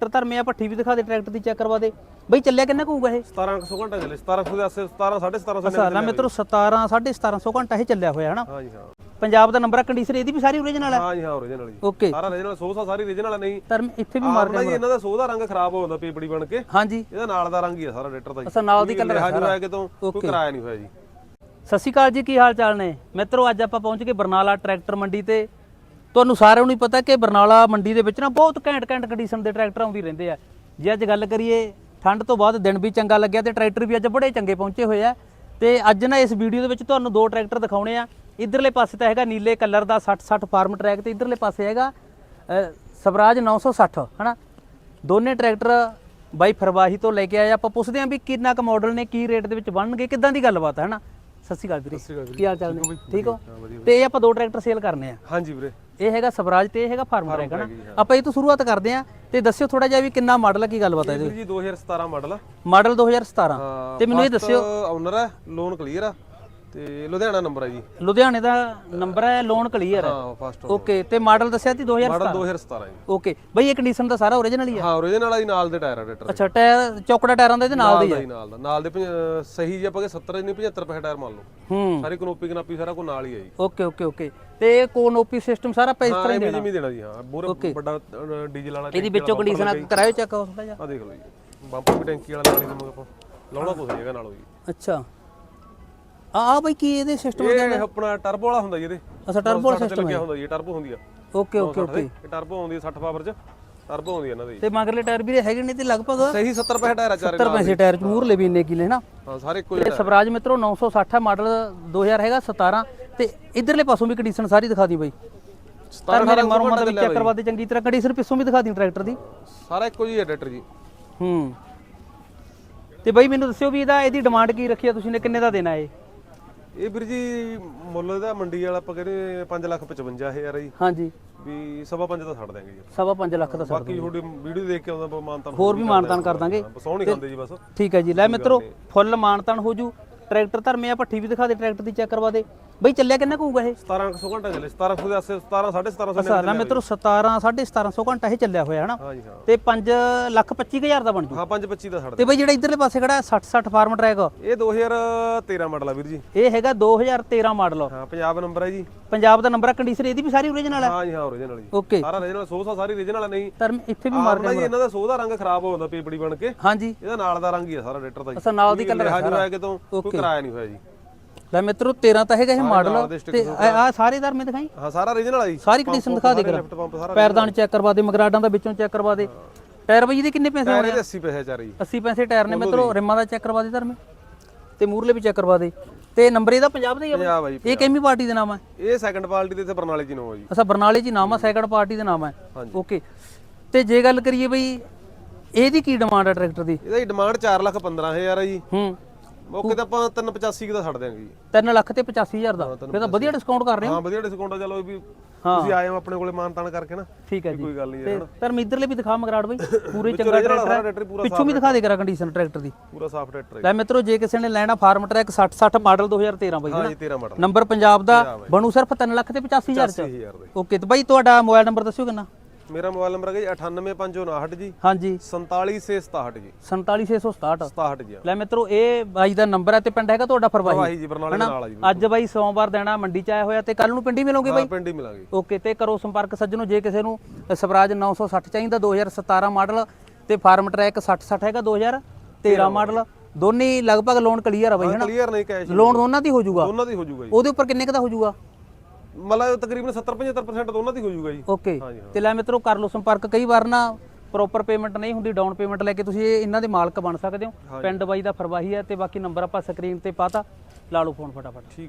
Tractor ਧਰਮੇ ਆ ਭੱਠੀ ਵੀ ਦਿਖਾ ਦੇ ਟਰੈਕਟਰ ਦੀ ਚੈੱਕ ਕਰਵਾ ਦੇ। ਬਈ ਚੱਲਿਆ ਕਿੰਨਾ ਕੁ ਹੋਊਗਾ ਇਹ? 1700 ਘੰਟਾ ਚੱਲੇ 1700 ਦੇ ਆਸੇ 17 1750 ਅੱਛਾ ਨਾ ਮਿੱਤਰੋ 17 1750 ਘੰਟਾ ਇਹ ਚੱਲਿਆ ਹੋਇਆ ਹਨਾ? ਹਾਂ ਜੀ ਹਾਂ। ਪੰਜਾਬ ਦਾ ਨੰਬਰ ਆ ਕੰਡੀਸ਼ਨ ਇਹਦੀ ਵੀ ਸਾਰੀ ਓਰੀਜਨਲ ਹੈ ਹਾਂ ਜੀ ਹਾਂ ਓਰੀਜਨਲ ਜੀ। ਓਕੇ ਸਾਰਾ ਓਰੀਜਨਲ ਸੋਸਾ ਸਾਰੀ ਓਰੀਜਨਲ ਨਹੀਂ। ਧਰਮ ਇੱਥੇ ਵੀ ਮਾਰ ਜੀ ਇਹਨਾਂ ਦਾ ਸੋਹ ਦਾ ਰੰਗ ਖਰਾਬ ਹੋ ਜਾਂਦਾ ਪੀਪੜੀ ਬਣ ਕੇ। ਹਾਂਜੀ। ਇਹਦਾ ਨਾਲ ਦਾ ਰੰਗ ਹੀ ਆ ਸਾਰਾ ਰੇਟਰ ਦਾ ਜੀ। ਨਾਲ ਦੀ ਕਲਰ ਹਾਂ ਹੋਇਆ ਕਿਤੋਂ ਕੋਈ ਕਿਰਾਇਆ ਨਹੀਂ ਹੋਇਆ ਜੀ। ਸਤਿ ਸ਼੍ਰੀ ਅਕਾਲ ਜੀ ਕੀ ਹਾਲ ਚਾਲ ਨੇ? ਮਿੱਤਰੋ ਅੱਜ ਆਪਾਂ ਪਹੁੰਚ ਗਏ ਬਰਨਾਲਾ ਟਰੈਕਟਰ ਮੰਡੀ ਤੇ। ਤੁਹਾਨੂੰ ਸਾਰਿਆਂ ਨੂੰ ਹੀ ਪਤਾ ਕਿ ਬਰਨਾਲਾ ਮੰਡੀ ਦੇ ਵਿੱਚ ਨਾ ਬਹੁਤ ਘੈਂਟ ਘੈਂਟ ਕੰਡੀਸ਼ਨ ਦੇ ਟਰੈਕਟਰ ਆਉਂਦੀ ਰਹਿੰਦੇ ਆ। ਜੇ ਅੱਜ ਗੱਲ ਕਰੀਏ ਠੰਡ ਤੋਂ ਬਾਅਦ ਦਿਨ ਵੀ ਚੰਗਾ ਲੱਗਿਆ ਤੇ ਟਰੈਕਟਰ ਵੀ ਅੱਜ ਬੜੇ ਚੰਗੇ ਪਹੁੰਚੇ ਹੋਏ ਆ। ਤੇ ਅੱਜ ਨਾ ਇਸ ਵੀਡੀਓ ਦੇ ਵਿੱਚ ਤੁਹਾਨੂੰ ਦੋ ਟਰੈਕਟਰ ਦਿਖਾਉਣੇ ਆ। ਇਧਰਲੇ ਪਾਸੇ ਤਾਂ ਹੈਗਾ ਨੀਲੇ ਕਲਰ ਦਾ 60 60 ਫਾਰਮ ਟਰੈਕ ਤੇ ਇਧਰਲੇ ਪਾਸੇ ਹੈਗਾ ਸਵਰਾਜ 960 ਹਨਾ? ਦੋਨੇ ਟਰੈਕਟਰ ਬਾਈ ਫਰਵਾਹੀ ਤੋਂ ਲੈ ਕੇ ਆਏ ਆਪਾਂ ਪੁੱਛਦੇ ਆਂ ਵੀ ਕਿੰਨਾ ਕੁ ਮਾਡਲ ਨੇ ਕੀ ਰੇਟ ਦੇ ਵਿੱਚ ਬਣਨਗੇ ਕਿੱਦਾਂ ਦੀ ਗੱਲਬਾਤ ਹੈ ਹਨਾ? ਸਤਿ ਸ਼੍ਰੀ ਅਕਾਲ ਵੀਰੇ। ਕੀ ਹਾਲ ਚਾਲ ਨੇ? ਠੀਕ ਹੋ ਤੇ ਇਹ ਆਪਾਂ ਦੋ ਟਰੈਕਟਰ ਸੇਲ ਕਰਨੇ ਆ। ਹਾਂ ਜੀ ਵੀਰੇ। ਇਹ ਹੈਗਾ ਸਵਰਾਜ ਤੇ ਇਹ ਹੈਗਾ ਫਾਰਮ ਟਰੈਕ ਹਨਾ ਆਪਾਂ ਇਹ ਤੋਂ ਸ਼ੁਰੂਆਤ ਕਰਦੇ ਆਂ ਤੇ ਦੱਸਿਓ ਥੋੜਾ ਜਿਹਾ ਵੀ ਕਿੰਨਾ ਮਾਡਲ ਹੈ ਕੀ ਗੱਲਬਾਤ ਹੈ ਇਹਦੇ? ਜੀ 2017 ਮਾਡਲ ਮਾਡਲ 2017 ਹਾਂ, ਤੇ ਮੈਨੂੰ ਇਹ ਦੱਸਿਓ। ਓਨਰ ਹੈ ਲੋਨ ਕਲੀਅਰ ਆ। ਤੇ ਲੁਧਿਆਣਾ ਨੰਬਰ ਹੈ ਜੀ। ਲੁਧਿਆਣੇ ਦਾ ਨੰਬਰ ਹੈ ਲੋਨ ਕਲੀਅਰ ਹੈ ਹਾਂ ਫਸਟ ਓਕੇ ਤੇ ਮਾਡਲ ਦੱਸਿਆ ਸੀ 2017 ਮਾਡਲ 2017 ਜੀ। ਓਕੇ ਬਈ ਇਹ ਕੰਡੀਸ਼ਨ ਦਾ ਸਾਰਾ ਓਰੀਜਨਲ ਹੀ ਹੈ ਹਾਂ ਆ ਜੀ ਨਾਲ ਦੇ ਟਾਇਰ ਆ ਰੇਟਰ ਅੱਛਾ ਟਾਇਰ ਚੌਕੜਾ ਟਾਇਰਾਂ ਦਾ ਇਹਦੇ ਨਾਲ ਦੇ ਹੀ ਹੈ ਜੀ ਨਾਲ ਦਾ। ਨਾਲ ਦੇ ਸਹੀ ਜੇ ਆਪਾਂ ਕਿ 70 ਨਹੀਂ 75 ਰੁਪਏ ਟਾਇਰ ਮੰਨ ਲਓ। ਹੂੰ। ਸਾਰੀ ਕਨੋਪੀ ਕਨਾਪੀ ਸਾਰਾ ਕੋ ਨਾਲ ਹੀ ਹੈ ਜੀ। ਓਕੇ ਓਕੇ ਓਕੇ ਤੇ ਇਹ ਕੋਨੋਪੀ ਸਿਸਟਮ ਸਾਰਾ ਆਪਾਂ ਇਸ ਤਰ੍ਹਾਂ ਹੀ ਦੇਣਾ। ਜਿਵੇਂ ਦੇਣਾ ਜੀ ਹਾਂ। ਮੂਰੇ ਵੱਡਾ ਡੀਜ਼ਲ ਵਾਲਾ ਇਹਦੀ ਵਿੱਚੋਂ ਕੰਡੀਸ਼ਨ ਕਰਾਇਓ ਚੈੱਕ ਥੋੜਾ ਜਿਹਾ ਆ ਦੇਖ ਲਓ ਜੀ ਬੰਪਰ ਵੀ ਟੈਂਕੀ ਵਾਲਾ ਨਾਲ ਹੀ ਦੇਵਾਂਗੇ ਆਪਾਂ ਲਾਉਣਾ ਨਹੀਂ ਹੈਗਾ ਨਾਲੋਂ ਜੀ ਅੱਛਾ ਆ ਆ ਬਈ ਕੀ ਇਹਦੇ ਸਿਸਟਮ ਇਹ ਆਪਣਾ ਟਰਬੋ ਵਾਲਾ ਹੁੰਦਾ ਜੀ ਇਹਦੇ। ਅੱਛਾ ਟਰਬੋ ਸਿਸਟਮ ਲੱਗਿਆ ਹੁੰਦਾ ਜੀ ਟਰਬੋ ਹੁੰਦੀ ਆ। Okay okay okay. ਇਹ ਟਰਬੋ ਆਉਂਦੀ ਆ 60 ਪਾਵਰ ਚ। ਟਰਬੋ ਆਉਂਦੀ ਆ ਇਹਨਾਂ ਦੀ। ਤੇ ਮਗਰਲੇ ਟਾਇਰ ਵੀ ਹੈਗੇ ਨੇ ਤੇ ਲਗਭਗ ਸਹੀ 70 ਰੁਪਏ ਟਾਇਰ ਆ ਚਾਰੇ 70 ਪੈਸੇ ਟਾਇਰ ਚ ਮੂਰਲੇ ਵੀ ਇੰਨੇ ਕਿਲੇ ਨਾ। ਹਾਂ ਸਾਰੇ ਇੱਕੋ ਤੇ ਸਵਰਾਜ ਮਿੱਤਰੋ 960 ਹੈ ਮਾਡਲ 2000 ਹੈਗਾ 17 ਤੇ ਇਧਰਲੇ ਪਾਸੋਂ ਵੀ ਕੰਡੀਸ਼ਨ ਸਾਰੀ ਦਿਖਾ ਦੀ ਬਈ। ਤਾਂ ਮੇਰੇ ਮਾਰੋ ਮਾ ਵੀ ਚੈੱਕ ਕਰਵਾ ਦੇ ਚੰਗੀ ਤਰ੍ਹਾਂ ਕੰਡੀਸ਼ਨ ਪਿੱਛੋਂ ਵੀ ਦਿਖਾ ਦੀ ਟਰੈਕਟਰ ਦੀ। ਸਾਰਾ ਇੱਕੋ ਜੀ ਹੈ ਟਰੈਕਟਰ ਜੀ। ਹੂੰ। ਤੇ ਬਈ ਮੈਨੂੰ ਦੱਸਿਓ ਵੀ ਇਹਦਾ ਇਹਦੀ ਡਿਮਾਂਡ ਕੀ ਰੱਖੀ ਆ ਤੁਸੀਂ ਨੇ ਕਿੰਨੇ ਦਾ ਦੇਣਾ ਇਹ? ਇਹ ਵੀਰ ਜੀ ਮੁੱਲ ਦਾ ਮੰਡੀ ਵਾਲਾ ਆਪਾਂ ਕਹਿੰਦੇ 555000 ਆ ਜੀ। ਹਾਂਜੀ। ਵੀ ਸਵਾ ਪੰਜ ਦਾ ਛੱਡ ਦਾਂਗੇ ਜੀ ਸਵਾ ਪੰਜ ਲੱਖ ਦਾ ਸਰ ਬਾਕੀ ਤੁਹਾਡੀ ਵੀਡੀਓ ਦੇਖ ਕੇ ਆਉਂਦਾ ਮਾਨਤਾਨ ਹੋਰ ਵੀ ਮਾਨਤਾਨ ਕਰ ਦਾਂਗੇ। ਨਹੀਂ ਖਾਂਦੇ ਜੀ ਬਸ। ਠੀਕ ਹੈ ਜੀ। ਲੈ ਮਿੱਤਰੋ ਫੁੱਲ ਮਾਨਤਾਨ ਹੋ ਜੂ। ਟਰੈਕਟਰ ਧਰਮੇ ਆ ਭੱਠੀ ਵੀ ਦਿਖਾ ਦੇ ਟਰੈਕਟਰ ਦੀ ਚੈੱਕ ਕਰਵਾ ਦੇ। ਬਈ ਚੱਲਿਆ ਕਿੰਨਾ ਕੁ ਹੋਊਗਾ ਇਹ? 1700 ਘੰਟਾ ਚੱਲੇ 1700 ਦੇ ਆਸੇ 17 1750 ਅੱਛਾ ਨਾ ਮਿੱਤਰੋ 17 1750 ਘੰਟਾ ਇਹ ਚੱਲਿਆ ਹੋਇਆ ਹਨਾ? ਹਾਂ। ਤੇ 5 ਲੱਖ 25000 ਦਾ ਬਣ ਜੂ। ਹਾਂ 525 ਦਾ ਛੱਡ ਤੇ ਬਈ ਜਿਹੜਾ ਇਧਰਲੇ ਪਾਸੇ ਖੜਾ 60 60 ਫਾਰਮ ਟਰੈਕ। ਇਹ 2013 ਮਾਡਲ ਆ ਵੀਰ ਜੀ। ਇਹ ਹੈਗਾ 2013 ਮਾਡਲ। ਹਾਂ ਪੰਜਾਬ ਨੰਬਰ ਹੈ ਜੀ। ਪੰਜਾਬ ਦਾ ਨੰਬਰ ਕੰਡੀਸ਼ਨ ਇਹਦੀ ਵੀ ਸਾਰੀ ਓਰੀਜਨਲ ਹੈ ਹਾਂ ਜੀ ਹਾਂ ਓਰੀਜਨਲ ਜੀ। ਓਕੇ ਸਾਰਾ ਓਰੀਜਨਲ ਸੋਸਾ ਸਾਰੀ ਓਰੀਜਨਲ ਨਹੀਂ। ਧਰਮ ਇੱਥੇ ਵੀ ਮਾਰ ਜੀ ਇਹਨਾਂ ਦਾ ਸੋਹ ਦਾ ਰੰਗ ਖਰਾਬ ਹੋ ਜਾਂਦਾ ਪੀਪੜੀ ਬਣ ਕੇ। ਹਾਂਜੀ। ਇਹਦਾ ਨਾਲ ਦਾ ਰੰਗ ਹੀ ਆ ਸਾਰਾ ਰੇਟਰ ਦਾ ਜੀ। ਅੱਛਾ ਨਾਲ ਦੀ ਕਲਰ ਹਾਂ ਜੀ ਹੋਇਆ ਕਿਤੋਂ ਕੋਈ ਕਿਰਾਇਆ ਨਹੀਂ ਹੋਇਆ ਜੀ। ਲੈ ਮਿੱਤਰੋ 13 ਤਾਂ ਹੈਗਾ ਇਹ ਮਾਡਲ ਦੇ ਤੇ ਆ ਸਾਰੇ ਧਰਮੇ ਦਿਖਾਈ। ਹਾਂ ਸਾਰਾ ਓਰੀਜਨਲ ਆ ਜੀ। ਸਾਰੀ ਕੰਡੀਸ਼ਨ ਦਿਖਾ ਦੇ ਕਰਾ। ਪੈਰਦਾਨ ਚੈੱਕ ਕਰਵਾ ਦੇ ਮਗਰਾਡਾਂ ਦਾ ਵਿੱਚੋਂ ਚੈੱਕ ਕਰਵਾ ਦੇ। ਟਾਇਰ ਬਈ ਇਹਦੇ ਕਿੰਨੇ ਪੈਸੇ ਹੋਣੇ ਇਹਦੇ 80 ਪੈਸੇ ਚਾਰੇ ਜੀ। 80 ਪੈਸੇ ਟਾਇਰ ਨੇ ਮਿੱਤਰੋ ਰਿਮਾਂ ਦਾ ਚੈੱਕ ਕਰਵਾ ਦੇ ਧਰਮੇ ਤੇ ਮੂਰਲੇ ਵੀ ਚੈੱਕ ਕਰਵਾ ਦੇ। ਤੇ ਨੰਬਰ ਇਹਦਾ ਪੰਜਾਬ ਦਾ ਹੀ ਆ ਬਈ? ਜੀ ਇਹ ਕਿੰਨੀ ਪਾਰਟੀ ਦੇ ਨਾਮ ਹੈ ਇਹ ਸੈਕੰਡ ਪਾਰਟੀ ਦੇ ਇੱਥੇ ਬਰਨਾਲੇ ਚ ਨੋ ਆ ਜੀ। ਅੱਛਾ ਬਰਨਾਲੇ ਹੀ ਨਾਮ ਆ ਸੈਕੰਡ ਪਾਰਟੀ ਦੇ ਨਾਮ ਹੈ ਓਕੇ ਤੇ ਜੇ ਗੱਲ ਕਰੀਏ ਬਈ ਇਹਦੀ ਕੀ ਡਿਮਾਂਡ ਹੈ ਟਰੈਕਟਰ ਦੀ? ਇਹਦਾ ਡਿਮਾਂਡ 4 ਲੱਖ 15000 ਆ ਜੀ। ਹੂੰ। ਮੌਕੇ ਤੇ ਆਪਾਂ 385 ਦਾ ਛੱਡ ਦਿਆਂਗੇ ਜੀ। 3 ਲੱਖ ਤੇ 85000 ਦਾ। ਫਿਰ ਤਾਂ ਵਧੀਆ ਡਿਸਕਾਊਂਟ ਕਰ ਰਹੇ ਹੋ ਹਾਂ ਵਧੀਆ ਡਿਸਕਾਊਂਟ ਆ ਚਲੋ ਵੀ ਤੁਸੀਂ ਆਏ ਹੋ ਆਪਣੇ ਕੋਲੇ ਮਾਨ ਤਾਨ ਕਰਕੇ ਨਾ ਠੀਕ ਹੈ ਜੀ। ਕੋਈ ਗੱਲ ਨਹੀਂ ਤੇ ਧਰਮ ਇਧਰਲੇ ਵੀ ਦਿਖਾ ਮਗਰਾੜ ਬਈ ਪੂਰੇ ਚੰਗਾ ਟਰੈਕਟਰ ਹੈ ਪੂਰਾ ਪਿੱਛੋਂ ਵੀ ਦਿਖਾ ਦੇ ਕਰਾ ਕੰਡੀਸ਼ਨ ਟਰੈਕਟਰ ਦੀ। ਪੂਰਾ ਸਾਫ਼ ਟਰੈਕਟਰ ਹੈ। ਲੈ ਮਿੱਤਰੋ ਜੇ ਕਿਸੇ ਨੇ ਲੈਣਾ ਫਾਰਮ ਟਰੈਕ 60 60 ਮਾਡਲ 2013 ਬਈ ਹਾਂ ਜੀ 13 ਮਾਡਲ। ਨੰਬਰ ਪੰਜਾਬ ਦਾ ਬਣੂ ਸਿਰਫ 3 ਲੱਖ ਤੇ 85000 ਚ। 80000 ਦੇ। ਓਕੇ ਤੇ ਬਾਈ ਤੁਹਾਡਾ ਮੋਬਾਈਲ ਨੰਬਰ ਦੱਸਿਓ ਕਿੰਨਾ? ਮੇਰਾ ਮੋਬਾਈਲ ਨੰਬਰ ਹੈ ਜੀ 98559 ਜੀ। ਹਾਂਜੀ। 47667 ਜੀ। 47667 67 ਜੀ ਲੈ ਮਿੱਤਰੋ ਇਹ ਬਾਈ ਦਾ ਨੰਬਰ ਹੈ ਤੇ ਪਿੰਡ ਹੈਗਾ ਤੁਹਾਡਾ ਫਰਵਾਹੀ। ਵਾਹੀ ਜੀ ਬਰਨਾਲੇ ਨਾਲ ਆ ਜੀ ਅੱਜ ਬਾਈ ਸੋਮਵਾਰ ਦੇਣਾ ਮੰਡੀ ਚ ਆਇਆ ਹੋਇਆ ਤੇ ਕੱਲ ਨੂੰ ਪਿੰਡੀ ਮਿਲੋਗੇ ਬਾਈ? ਪਿੰਡ ਮਿਲਾਂਗੇ। ਓਕੇ ਤੇ ਕਰੋ ਸੰਪਰਕ ਸੱਜਣੋ ਜੇ ਕਿਸੇ ਨੂੰ ਸਵਰਾਜ 960 ਚਾਹੀਦਾ 2017 ਮਾਡਲ ਤੇ ਫਾਰਮ ਟਰੈਕ 60 60 ਹੈਗਾ 2013 ਮਾਡਲ ਦੋਨੇ ਲਗਭਗ ਲੋਨ ਕਲੀਅਰ ਆ ਬਾਈ ਹਨਾ? ਕਲੀਅਰ ਨਹੀਂ ਕੈਸ਼ ਲੋਨ ਦੋਨਾਂ ਦੀ ਹੋ ਜਾਊਗਾ? ਦੋਨਾਂ ਦੀ ਹੋ ਜਾਊਗਾ ਜੀ। ਉਹਦੇ ਉੱਪਰ ਕਿੰਨੇ ਕੁ ਦਾ ਹੋ ਜਾਊਗਾ? ਮਤਲਬ ਤਕਰੀਬਨ 70 75% ਦੋਨਾਂ ਦੀ ਹੋ ਜਾਊਗਾ ਜੀ। ਓਕੇ ਹਾਂਜੀ, ਹਾਂ। ਤੇ ਲੈ ਮਿੱਤਰੋ ਕਰ ਲਓ ਸੰਪਰਕ ਕਈ ਵਾਰ ਨਾ ਪ੍ਰੋਪਰ ਪੇਮੈਂਟ ਨਹੀਂ ਹੁੰਦੀ ਡਾਊਨ ਪੇਮੈਂਟ ਲੈ ਕੇ ਤੁਸੀਂ ਇਹ ਇਹਨਾਂ ਦੇ ਮਾਲਕ ਬਣ ਸਕਦੇ ਹੋ। ਪਿੰਡ ਬਾਈ ਦਾ ਫਰਵਾਹੀ ਹੈ ਤੇ ਬਾਕੀ ਨੰਬਰ ਆਪਾਂ ਸਕਰੀਨ ਤੇ ਪਾਤਾ। ਲਾ ਲਓ ਫੋਨ ਫਟਾਫਟ। ਠੀਕ।